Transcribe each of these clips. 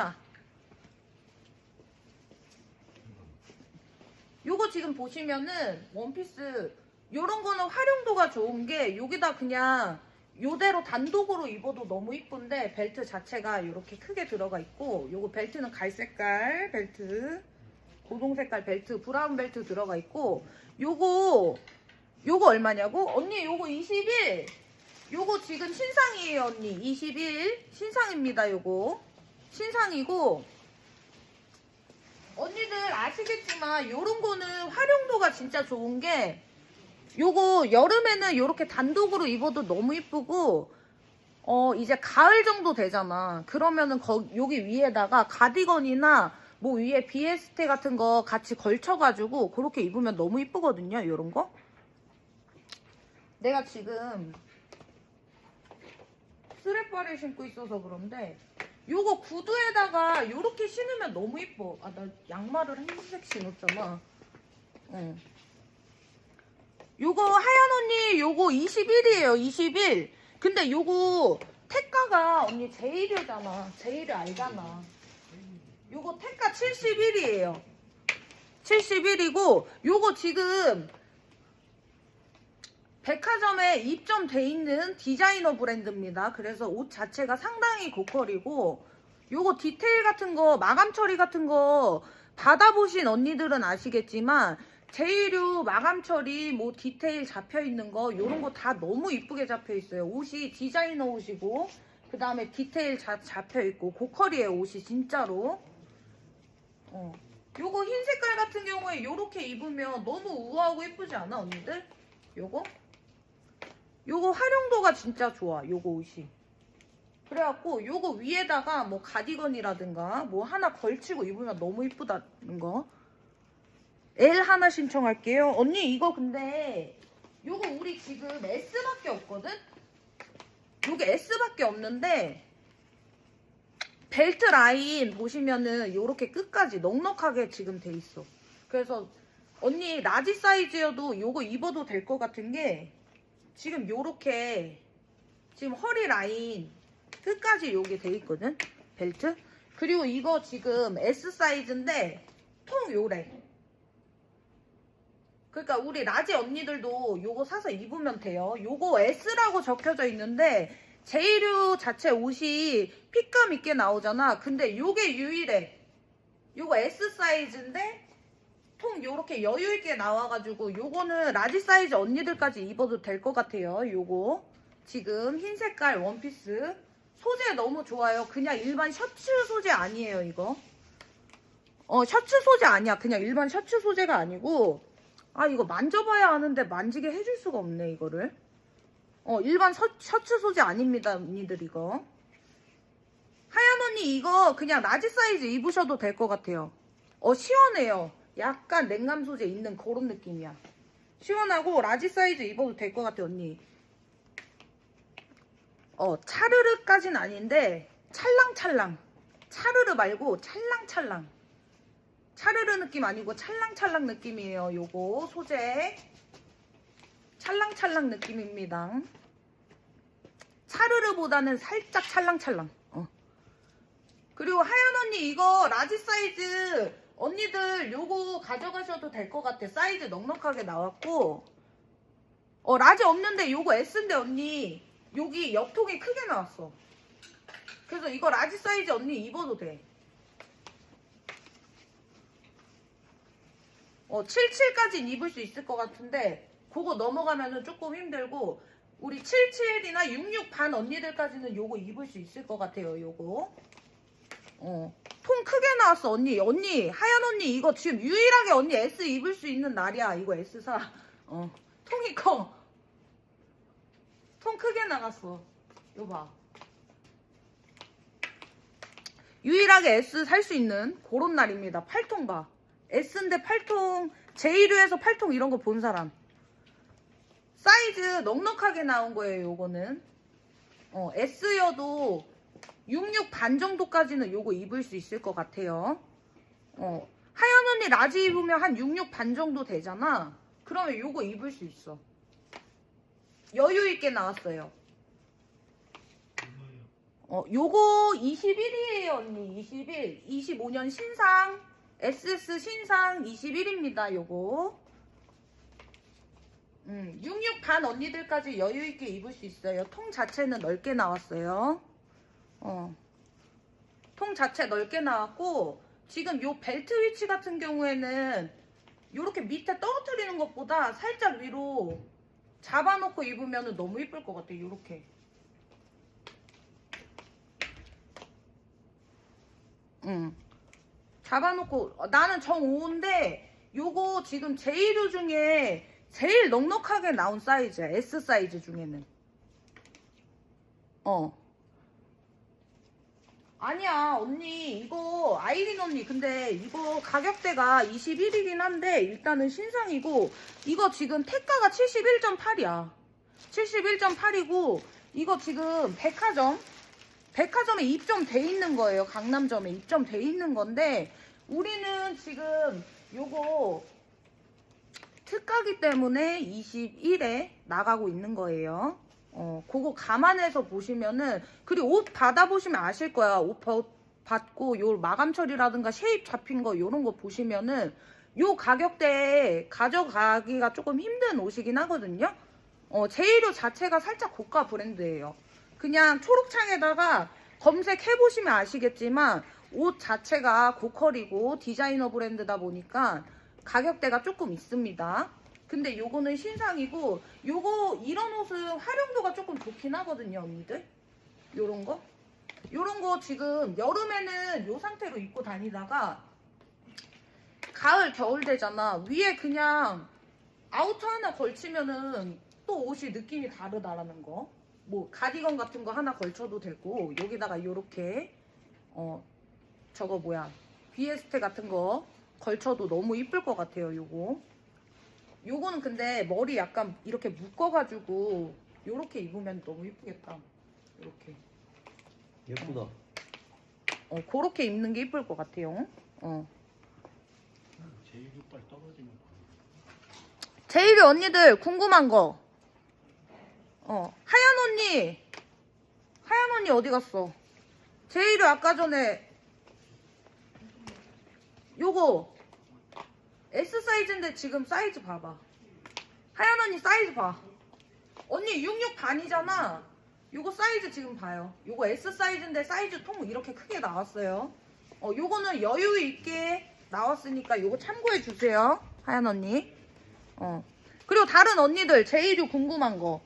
자. 요거 지금 보시면은 원피스 요런 거는 활용도가 좋은 게 여기다 그냥 요대로 단독으로 입어도 너무 이쁜데 벨트 자체가 이렇게 크게 들어가 있고 요거 벨트는 갈색깔 벨트 고동 색깔 벨트 브라운 벨트 들어가 있고 요거 요거 얼마냐고? 언니 요거 21 요거 지금 신상이에요 언니 21 신상입니다 요거 신상이고 언니들 아시겠지만 요런 거는 활용도가 진짜 좋은 게 요거 여름에는 요렇게 단독으로 입어도 너무 이쁘고 어 이제 가을 정도 되잖아. 그러면은 거, 여기 위에다가 가디건이나 뭐 위에 비에스테 같은 거 같이 걸쳐가지고 그렇게 입으면 너무 이쁘거든요 요런 거? 내가 지금 스레퍼를 신고 있어서 그런데 요거 구두에다가 요렇게 신으면 너무 이뻐. 아, 나 양말을 흰색 신었잖아. 응. 요거 하얀 언니 요거 21이에요. 21. 근데 요거 택가가 언니 제일이잖아. 제일 알잖아. 요거 택가 71이에요. 71이고 요거 지금 백화점에 입점돼 있는 디자이너 브랜드입니다. 그래서 옷 자체가 상당히 고퀄이고 요거 디테일 같은 거 마감 처리 같은 거 받아보신 언니들은 아시겠지만 제이류 마감 처리 뭐 디테일 잡혀 있는 거 요런 거 다 너무 이쁘게 잡혀 있어요. 옷이 디자이너 옷이고 그 다음에 디테일 자, 잡혀 있고 고퀄이에요 옷이 진짜로. 어. 요거 흰 색깔 같은 경우에 요렇게 입으면 너무 우아하고 예쁘지 않아 언니들? 요거? 요거 활용도가 진짜 좋아 요거 옷이. 그래갖고 요거 위에다가 뭐 가디건이라든가 뭐 하나 걸치고 입으면 너무 이쁘다는 거. L 하나 신청할게요. 언니 이거 근데 요거 우리 지금 S밖에 없거든? 요게 S밖에 없는데 벨트 라인 보시면은 요렇게 끝까지 넉넉하게 지금 돼 있어. 그래서 언니 라지 사이즈여도 요거 입어도 될 것 같은 게 지금 요렇게 지금 허리 라인 끝까지 요게 돼 있거든? 벨트? 그리고 이거 지금 S 사이즈인데 통 요래. 그러니까 우리 라지 언니들도 요거 사서 입으면 돼요. 요거 S라고 적혀져 있는데 제이류 자체 옷이 핏감 있게 나오잖아. 근데 요게 유일해. 요거 S 사이즈인데 통 요렇게 여유 있게 나와가지고 요거는 라지 사이즈 언니들까지 입어도 될 것 같아요. 요거 지금 흰 색깔 원피스 소재 너무 좋아요. 그냥 일반 셔츠 소재 아니에요 이거. 어 셔츠 소재 아니야. 그냥 일반 셔츠 소재가 아니고 아 이거 만져봐야 아는데 만지게 해줄 수가 없네 이거를. 어 일반 셔, 셔츠 소재 아닙니다 언니들 이거. 하얀 언니 이거 그냥 라지 사이즈 입으셔도 될 것 같아요. 어 시원해요. 약간 냉감 소재 있는 그런 느낌이야. 시원하고 라지 사이즈 입어도 될 것 같아 언니. 어 차르르까진 아닌데 찰랑찰랑. 차르르 말고 찰랑찰랑. 차르르 느낌 아니고 찰랑찰랑 느낌이에요. 요거 소재. 찰랑찰랑 느낌입니다. 차르르보다는 살짝 찰랑찰랑. 어. 그리고 하얀 언니 이거 라지 사이즈 언니들 요거 가져가셔도 될 것 같아. 사이즈 넉넉하게 나왔고. 어, 라지 없는데 요거 S인데 언니. 여기 옆통이 크게 나왔어. 그래서 이거 라지 사이즈 언니 입어도 돼. 어, 77까지 입을 수 있을 것 같은데, 그거 넘어가면은 조금 힘들고, 우리 77이나 66 반 언니들까지는 요거 입을 수 있을 것 같아요, 요거. 어. 통 크게 나왔어 언니. 언니 하얀 언니 이거 지금 유일하게 언니 S 입을 수 있는 날이야 이거 S 사. 어. 통이 커. 통 크게 나갔어. 이거 봐. 유일하게 S 살 수 있는 그런 날입니다 8통 봐 S인데 8통 J류에서 8통 이런 거 본 사람. 사이즈 넉넉하게 나온 거예요 요거는. 어, S여도 66 반 정도까지는 요거 입을 수 있을 것 같아요. 어, 하얀 언니 라지 입으면 한 66 반 정도 되잖아. 그러면 요거 입을 수 있어. 여유 있게 나왔어요. 어, 요거 21이에요, 언니. 21. 25년 신상. SS 신상 21입니다, 요거. 음, 66 반 언니들까지 여유있게 입을 수 있어요. 통 자체는 넓게 나왔어요. 어. 통 자체 넓게 나왔고, 지금 요 벨트 위치 같은 경우에는 요렇게 밑에 떨어뜨리는 것보다 살짝 위로 잡아놓고 입으면 너무 이쁠 것 같아요, 요렇게. 응. 잡아놓고 어, 나는 정오인데 요거 지금 제이류 중에 제일 넉넉하게 나온 사이즈야 S 사이즈 중에는 어 아니야 언니 이거 아이린 언니 근데 이거 가격대가 21이긴 한데 일단은 신상이고 이거 지금 태가가 71.8이야 71.8이고 이거 지금 백화점 백화점에 입점돼 있는 거예요. 강남점에 입점돼 있는 건데 우리는 지금 요거 특가기 때문에 21에 나가고 있는 거예요. 어, 그거 감안해서 보시면은 그리고 옷 받아보시면 아실 거야. 옷 버- 받고 요 마감 처리라든가 쉐입 잡힌 거 요런 거 보시면은 요 가격대에 가져가기가 조금 힘든 옷이긴 하거든요. 어, 제이류 자체가 살짝 고가 브랜드예요. 그냥 초록창에다가 검색해보시면 아시겠지만 옷 자체가 고퀄이고 디자이너 브랜드다 보니까 가격대가 조금 있습니다. 근데 요거는 신상이고 요거 이런 옷은 활용도가 조금 좋긴 하거든요 언니들. 요런 거? 요런 거 지금 여름에는 요 상태로 입고 다니다가 가을 겨울 되잖아. 위에 그냥 아우터 하나 걸치면은 또 옷이 느낌이 다르다라는 거. 뭐 가디건 같은 거 하나 걸쳐도 되고 여기다가 요렇게 어 저거 뭐야. 비에스테 같은 거 걸쳐도 너무 이쁠 것 같아요 요거 요거는 근데 머리 약간 이렇게 묶어가지고 요렇게 입으면 너무 이쁘겠다 요렇게 예쁘다. 어 그렇게 입는 게 이쁠 것 같아요 어 제일 빨리 떨어지는 거. 제이리 언니들 궁금한 거. 어, 하얀 언니. 하얀 언니 어디 갔어? 제이리 아까 전에 요거 S 사이즈인데 지금 사이즈 봐봐. 하얀 언니 사이즈 봐. 언니 66 반이잖아. 요거 사이즈 지금 봐요. 요거 S 사이즈인데 사이즈 통 이렇게 크게 나왔어요. 어, 요거는 여유 있게 나왔으니까 요거 참고해 주세요. 하얀 언니. 어. 그리고 다른 언니들 제이류 궁금한 거.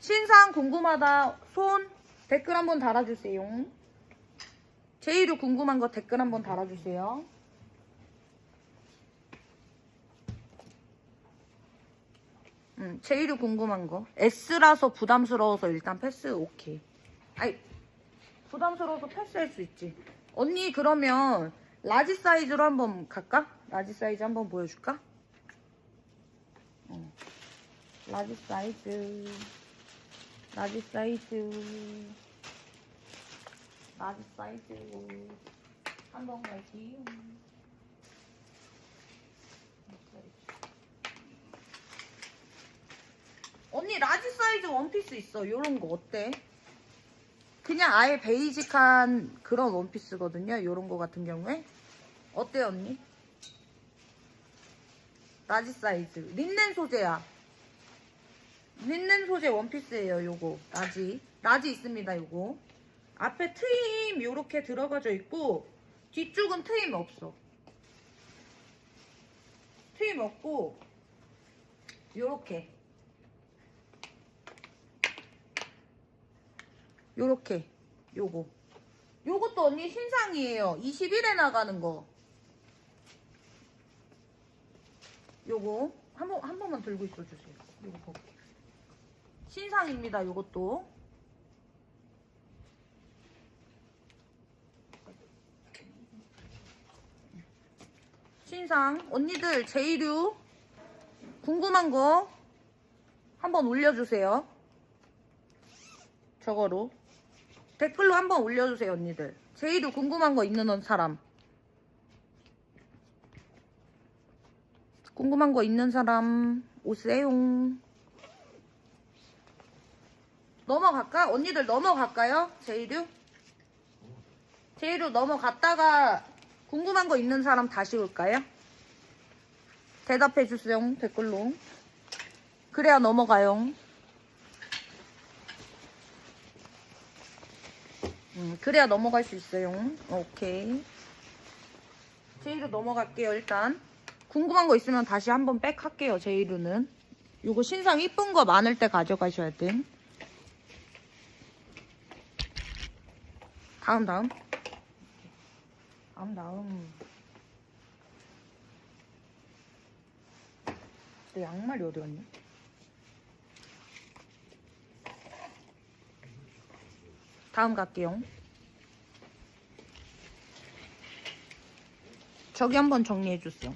신상 궁금하다. 손 댓글 한번 달아주세요. 제이류 궁금한 거 댓글 한번 달아주세요. 음, 제이류 궁금한 거. S라서 부담스러워서 일단 패스 오케이. 아이, 부담스러워서 패스할 수 있지. 언니 그러면 라지 사이즈로 한번 갈까? 라지 사이즈 한번 보여줄까? 어. 라지 사이즈 라지 사이즈 라지 사이즈 한번 갈게요 언니 라지 사이즈 원피스 있어. 요런 거 어때? 그냥 아예 베이직한 그런 원피스거든요 요런 거 같은 경우에. 어때 언니? 라지 사이즈. 린넨 소재야. 린넨 소재 원피스예요 요거. 라지. 라지 있습니다 요거. 앞에 트임 요렇게 들어가져 있고 뒤쪽은 트임 없어. 트임 없고 요렇게 요렇게. 요거. 요것도 언니 신상이에요. 21에 나가는 거. 요거. 한 번 한 번만 들고 있어 주세요. 요거 볼게요 신상입니다 요것도. 신상. 언니들 제이류. 궁금한 거 한번 올려주세요. 저거로 댓글로 한번 올려주세요 언니들 제이류 궁금한 거 있는 사람 궁금한 거 있는 사람 오세요 넘어갈까? 언니들 넘어갈까요? 제이류? 제이로 넘어갔다가 궁금한 거 있는 사람 다시 올까요? 대답해 주세요 댓글로. 그래야 넘어가요. 음, 그래야 넘어갈 수 있어요. 오케이. 제이로 넘어갈게요 일단. 궁금한 거 있으면 다시 한번 백 할게요 제이로는. 요거 신상 이쁜 거 많을 때 가져가셔야 돼. 다음 다음. 다음 다음. 내 양말이 어디 갔냐? 다음 갈게요. 저기 한번 정리해 주세요.